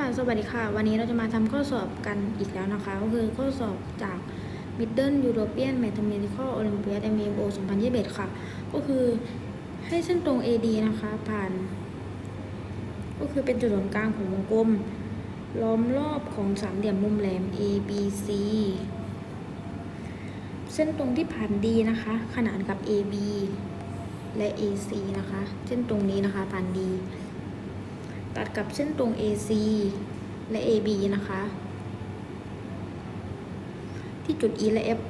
ค่ะ สวัสดีค่ะ วันนี้เราจะมาทำข้อสอบกันอีกแล้วนะคะ ก็คือข้อสอบจาก Middle European Mathematical Olympiad MBO 2021 ค่ะ ก็คือให้เส้นตรง AD นะคะ ผ่าน ก็คือเป็นจุดศูนย์กลางของวงกลม ล้อมรอบของสามเหลี่ยมมุมแหลม ABC เส้นตรงที่ผ่าน D นะคะ ขนานกับ AB และ AC นะคะ เส้นตรงนี้นะคะผ่าน D ตัดกับเส้นตรง AC และ AB นะคะ ที่จุด E และ F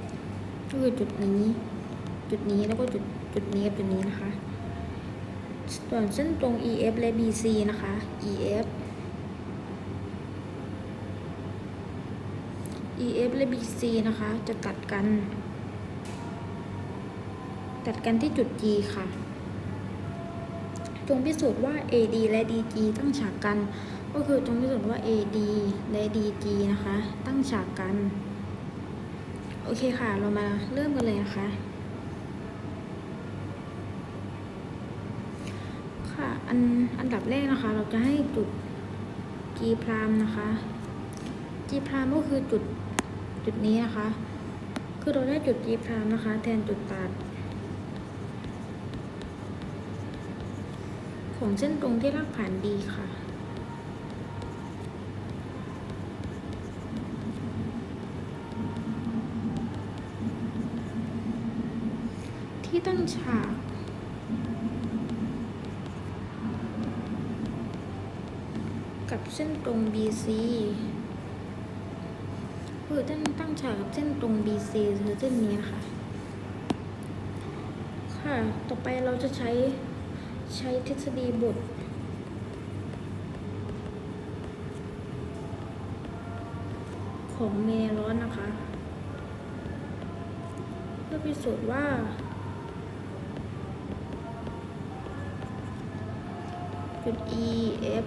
ก็คือจุดนี้ จุดนี้แล้วก็จุดจุดนี้กับจุดนี้นะคะ ส่วนเส้นตรง EF และ BC นะคะ EF EF และ BC นะคะ จะตัดกัน ตัดกันที่จุด G ค่ะ จงพิสูจน์ว่า AD และ DG ตั้งฉากกัน ก็คือจงพิสูจน์ว่า AD และ DG นะคะ ตั้งฉากกัน โอเคค่ะ เรามาเริ่มกันเลยนะคะค่ะอันอันดับแรกนะคะ เราจะให้จุด G พรามนะคะ G พรามก็คือจุดจุดนี้นะคะ คือเราได้จุด G พรามนะคะ แทนจุดตัด ของเส้นตรงที่ลากผ่านดีค่ะ ที่ตั้งฉากกับเส้นตรง BC คือตั้งตั้งฉากกับเส้นตรง BC คือเส้นนี้ค่ะ ค่ะ ต่อไปเราจะใช้ ใช้ทฤษฎีบทของเมลอนนะคะ เพื่อพิสูจน์ว่า จุด E F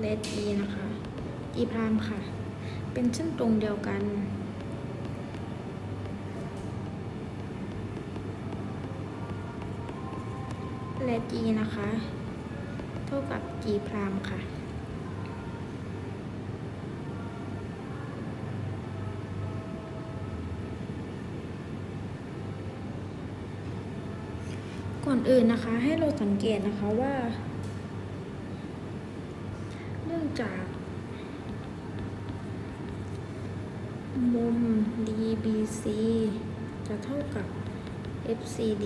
และ G นะคะ G พรามค่ะ เป็นเส้นตรงเดียวกัน และ G นะคะ เท่ากับ G พรามค่ะ ก่อนอื่นนะคะให้เราสังเกตนะคะว่า เนื่องจากมุม DBC จะเท่ากับ FCD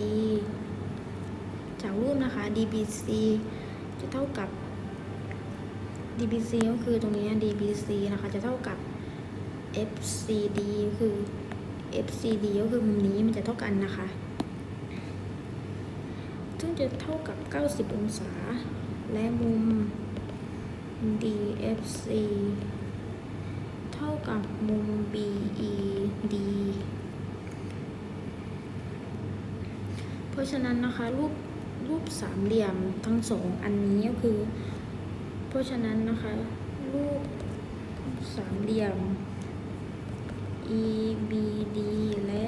จากรูปนะคะ DBC จะเท่ากับ DBC ก็คือตรงนี้ DBC นะคะ จะเท่ากับ FCD คือ FCD ก็คือมุมนี้มันจะเท่ากันนะคะ ซึ่งจะเท่ากับ 90 องศา และมุม DFC เท่ากับมุม BED เพราะฉะนั้นนะคะรูป รูปสามเหลี่ยมทั้งสองอันนี้ก็คือ เพราะฉะนั้นนะคะ รูปสามเหลี่ยม EBD และ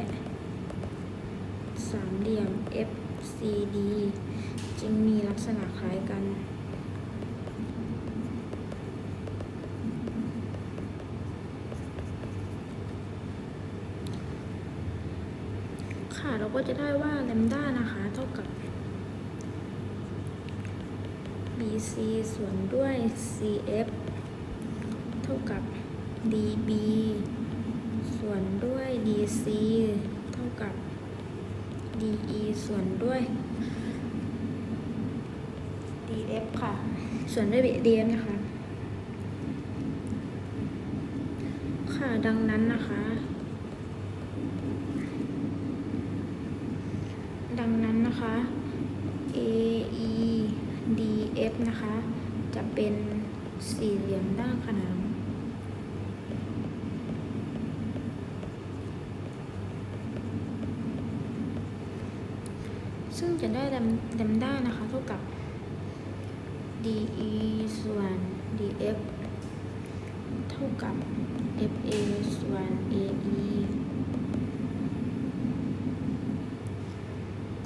สามเหลี่ยม FCD จึงมีลักษณะคล้ายกัน ค่ะเราก็จะได้ว่าแลมด้านะคะ เท่ากับ BC ส่วนด้วย CF เท่ากับ DB ส่วนด้วย DC เท่ากับ DE ส่วนด้วย DF ค่ะ ส่วนด้วย DF นะคะ ค่ะ ดังนั้นนะคะ ดังนั้นนะคะ AE DF นะคะ จะเป็นสี่เหลี่ยมด้านขนานซึ่งจะได้แลมแลมด้านะคะเท่ากับ DE ส่วน DF เท่ากับ FA ส่วน AE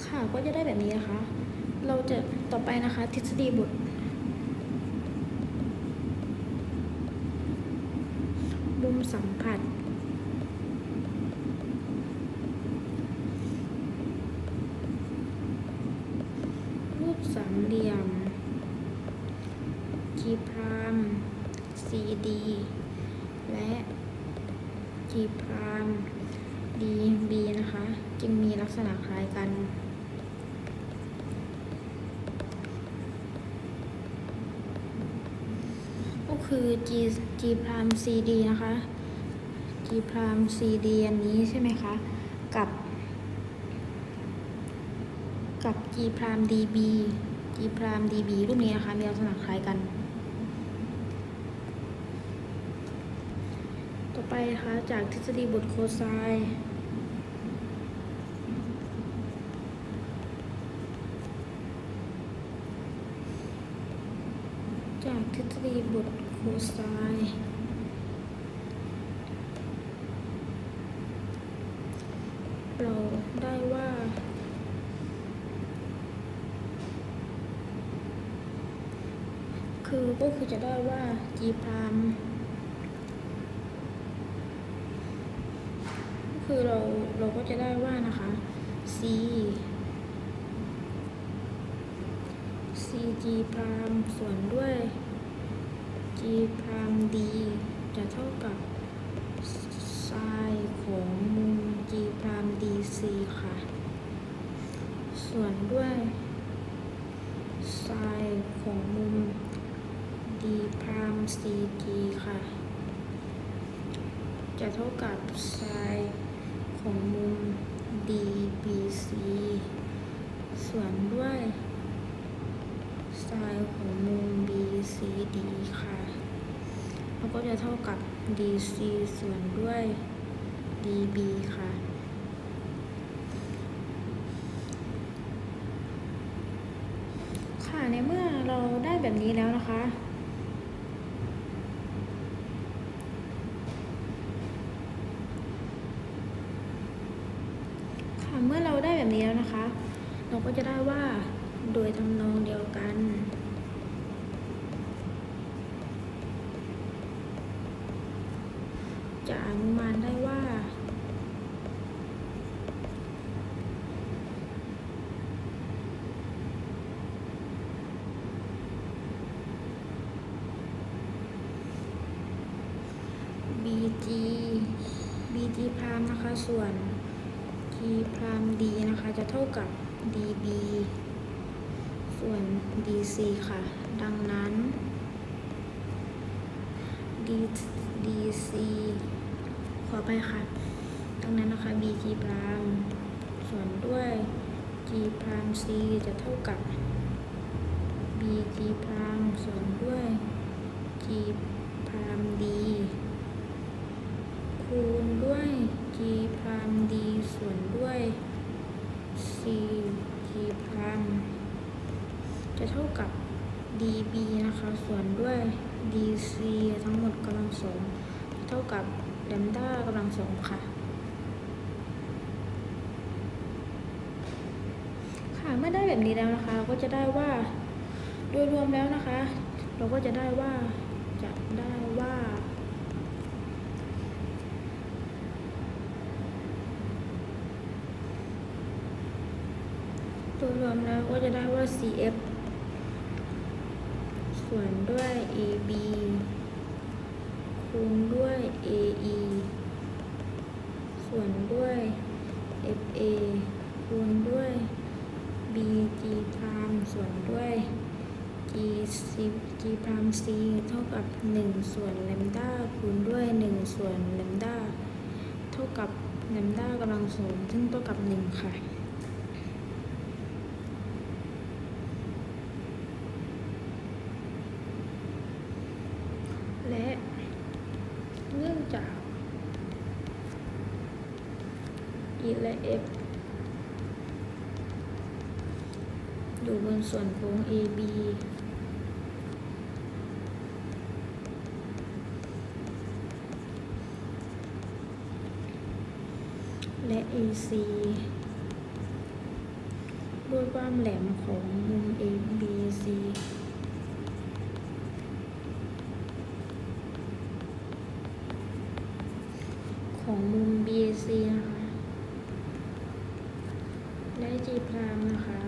ค่ะก็จะได้แบบนี้นะคะ เราจะต่อไปนะคะ ทฤษฎีบท มุม สัมผัส รูปสามเหลี่ยม G พราม CD และ G พราม DB นะคะ จึงมีลักษณะคล้ายกัน คือ G G พราม CD นะคะ G พราม CD อันนี้ใช่ไหมคะ กับ กับ G พราม DB G พราม DB รูปนี้นะคะ มีลักษณะคล้ายกัน ต่อไปนะคะ จากทฤษฎีบทโคไซน์จากทฤษฎีบทโคไซน์เราได้ว่าคือก็คือจะได้ว่า G พรามก็คือเราเราก็จะได้ว่านะคะ C C G พรามส่วนด้วย G พราม D จะเท่ากับไซน์ของมุม G พราม DC ค่ะ ส่วนด้วยไซน์ของมุม d พราม cg ค่ะ จะเท่ากับไซน์ของมุม dbc ส่วนด้วยไซน์ของมุม bcd ค่ะ แล้วก็จะเท่ากับ dc ส่วนด้วย db ค่ะ ค่ะ ในเมื่อเราได้แบบนี้แล้วนะคะ ค่ะ เมื่อเราได้แบบนี้แล้วนะคะ เราก็จะได้ว่าโดยทำนองเดียวกัน จะอนุมานได้ว่า BG BG พรามนะคะ ส่วน G พราม D นะคะ จะเท่ากับ DB ส่วน DC ค่ะ ดังนั้น D DC ขอไปค่ะ ดังนั้นนะคะ BG พรามส่วนด้วย G พราม C จะเท่ากับ BG พรามส่วนด้วย G พราม D คูณด้วย g พราม d ส่วนด้วย c g พรามจะเท่ากับ db นะคะ ส่วนด้วย dc ทั้งหมดกำลังสองเท่ากับแลมด้ากำลังสองค่ะ ค่ะเมื่อได้แบบนี้แล้วนะคะ ก็จะได้ว่าโดยรวมแล้วนะคะ เราก็จะได้ว่าจะได้ว่า ตัว รวมแล้วก็จะได้ว่า CF ส่วนด้วย AB คูณด้วย AE ส่วนด้วย FA คูณด้วย BG พรามส่วนด้วย GC G พราม C เท่ากับ 1 ส่วนแลมด้าคูณด้วย 1 ส่วนแลมด้าเท่ากับแลมด้ากำลังสองซึ่งเท่ากับ 1 ค่ะและเนื่องจาก e และ f อยู่บนส่วนโค้ง AB และ AC ด้วยความแหลมของมุม ABC เของมุม BAC นะคะ และ G พรามนะคะ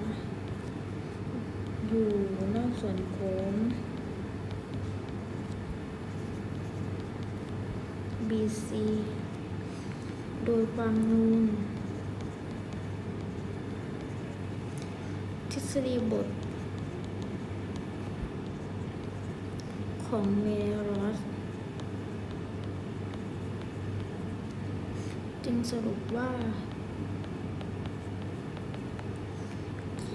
อยู่นอกส่วนโค้ง BC โดยความนูนทฤษฎีบท ของเมโรสจึงสรุปว่า G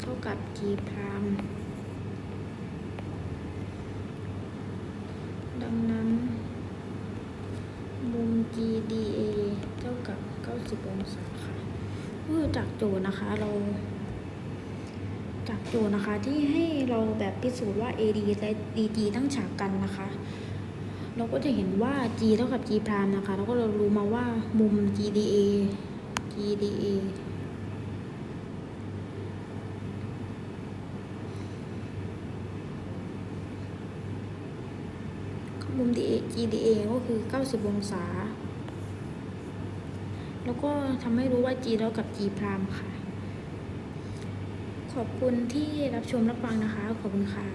เท่า กับ G พรามดังนั้น มุม GDA เท่ากับ 90 องศาค่ะเมื่อจากโจทย์นะคะเรา จากโจทย์นะคะที่ให้เราแบบพิสูจน์ว่า AD และ DG ตั้งฉากกันนะคะ เราก็จะเห็นว่า G เท่ากับ G พรามนะคะ แล้วก็เรารู้มาว่ามุม GDA GDA มุม DA GDA ก็คือ 90 องศา แล้วก็ทำให้รู้ว่า G เท่ากับ G พรามค่ะ ขอบคุณที่รับชมรับฟังนะคะ ขอบคุณค่ะ